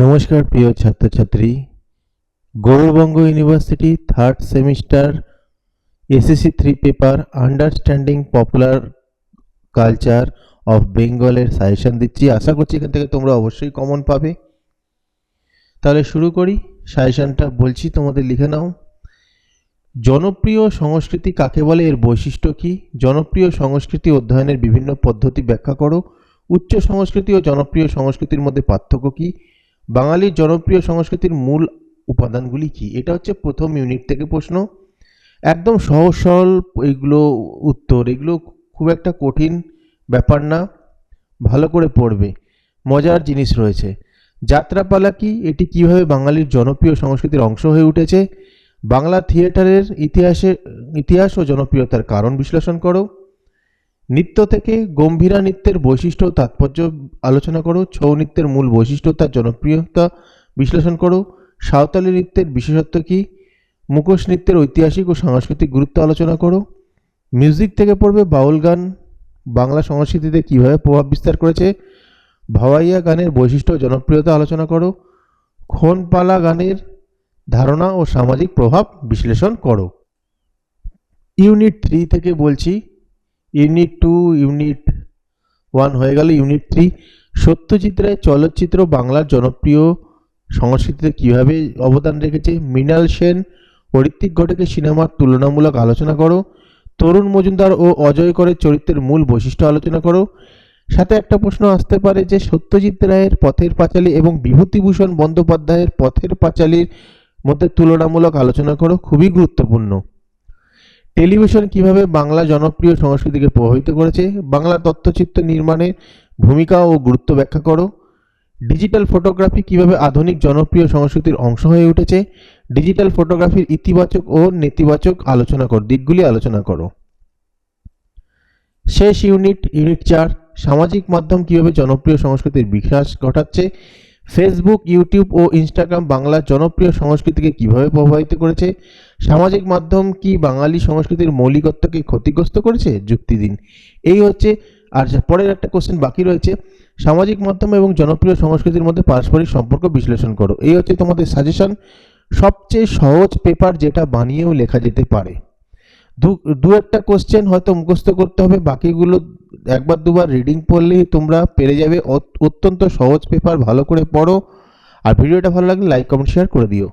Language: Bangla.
নমস্কার, প্রিয় ছাত্রছাত্রী। Gourbanga university third semester SSC three paper understanding popular culture of বেঙ্গলের সাজেশন দিচ্ছি। আশা করছি এখান থেকে তোমরা অবশ্যই কমন পাবে। তাহলে শুরু করি। সাজেশনটা বলছি, তোমাদের লিখে নাও। জনপ্রিয় সংস্কৃতি কাকে বলে? এর বৈশিষ্ট্য কী? জনপ্রিয় সংস্কৃতি অধ্যয়নের বিভিন্ন পদ্ধতি ব্যাখ্যা করো। উচ্চ সংস্কৃতি ও জনপ্রিয় সংস্কৃতির মধ্যে পার্থক্য কী? বাঙালির জনপ্রিয় সংস্কৃতির মূল উপাদানগুলি কি? এটা হচ্ছে প্রথম ইউনিট থেকে প্রশ্ন। একদম সহজ সরল এইগুলো উত্তর। এগুলো খুব একটা কঠিন ব্যাপার না, ভালো করে পড়বে। মজার জিনিস রয়েছে। যাত্রাপালা কি? এটি কীভাবে বাঙালির জনপ্রিয় সংস্কৃতির অংশ হয়ে উঠেছে? বাংলা থিয়েটারের ইতিহাসে, ইতিহাস ও জনপ্রিয়তার কারণ বিশ্লেষণ করো। নৃত্য থেকে গম্ভীরা নৃত্যের বৈশিষ্ট্য তাৎপর্য আলোচনা করো, ছৌ নৃত্যের মূল বৈশিষ্ট্য তার জনপ্রিয়তা বিশ্লেষণ করো। সাঁওতালি নৃত্যের বিশেষত্ব কী? মুখোশ নৃত্যের ঐতিহাসিক ও সাংস্কৃতিক গুরুত্ব আলোচনা করো। মিউজিক থেকে পড়বে বাউল গান। বাংলা সংস্কৃতিতে কীভাবে প্রভাব বিস্তার করেছে? ভাওয়াইয়া গানের বৈশিষ্ট্য জনপ্রিয়তা আলোচনা করো। খনপালা গানের ধারণা ও সামাজিক প্রভাব বিশ্লেষণ করো। ইউনিট থ্রি থেকে বলছি ইউনিট টু, ইউনিট ওয়ান হয়ে গেল, ইউনিট থ্রি। সত্যজিৎ রায় চলচ্চিত্র বাংলার জনপ্রিয় সংস্কৃতিতে কীভাবে অবদান রেখেছে? মৃণাল সেন ঋত্বিক ঘটকের সিনেমার তুলনামূলক আলোচনা করো। তরুণ মজুমদার ও অজয় করের চরিত্রের মূল বৈশিষ্ট্য আলোচনা করো। সাথে একটা প্রশ্ন আসতে পারে যে, সত্যজিৎ রায়ের পথের পাঁচালী এবং বিভূতিভূষণ বন্দ্যোপাধ্যায়ের পথের পাঁচালীর মধ্যে তুলনামূলক আলোচনা করো, খুবই গুরুত্বপূর্ণ। টেলিভিশন কীভাবে বাংলা জনপ্রিয় সংস্কৃতিকে প্রভাবিত করেছে? বাংলা তথ্যচিত্র নির্মাণে ভূমিকা ও গুরুত্ব ব্যাখ্যা করো। ডিজিটাল ফটোগ্রাফি কীভাবে আধুনিক জনপ্রিয় সংস্কৃতির অংশ হয়ে উঠেছে? ডিজিটাল ফটোগ্রাফির ইতিবাচক ও নেতিবাচক আলোচনা করো, দিকগুলি আলোচনা করো। শেষ ইউনিট ইউনিট চার, সামাজিক মাধ্যম কীভাবে জনপ্রিয় সংস্কৃতির বিকাশ ঘটাচ্ছে? ফেসবুক, ইউটিউব ও ইনস্টাগ্রাম বাংলার জনপ্রিয় সংস্কৃতিকে কীভাবে প্রভাবিত করেছে? সামাজিক মাধ্যম কি বাঙালি সংস্কৃতির মৌলিকত্বকে ক্ষতিগ্রস্ত করেছে? যুক্তি দিন। এই হচ্ছে, আর পরের একটা কোশ্চেন বাকি রয়েছে। সামাজিক মাধ্যম এবং জনপ্রিয় সংস্কৃতির মধ্যে পারস্পরিক সম্পর্ক বিশ্লেষণ করো। এই হচ্ছে তোমাদের সাজেশন সবচেয়ে সহজ পেপার যেটা বানিয়েও লেখা যেতে পারে। দু একটা কোশ্চেন হয়তো মুখস্থ করতে হবে, বাকিগুলো একবার দুবার রিডিং পড়লেই তোমরা পেরে যাবে। অত- অত্যন্ত সহজ পেপার ভালো করে পড়ো। আর ভিডিওটা ভালো লাগলে লাইক কমেন্ট শেয়ার করে দিও।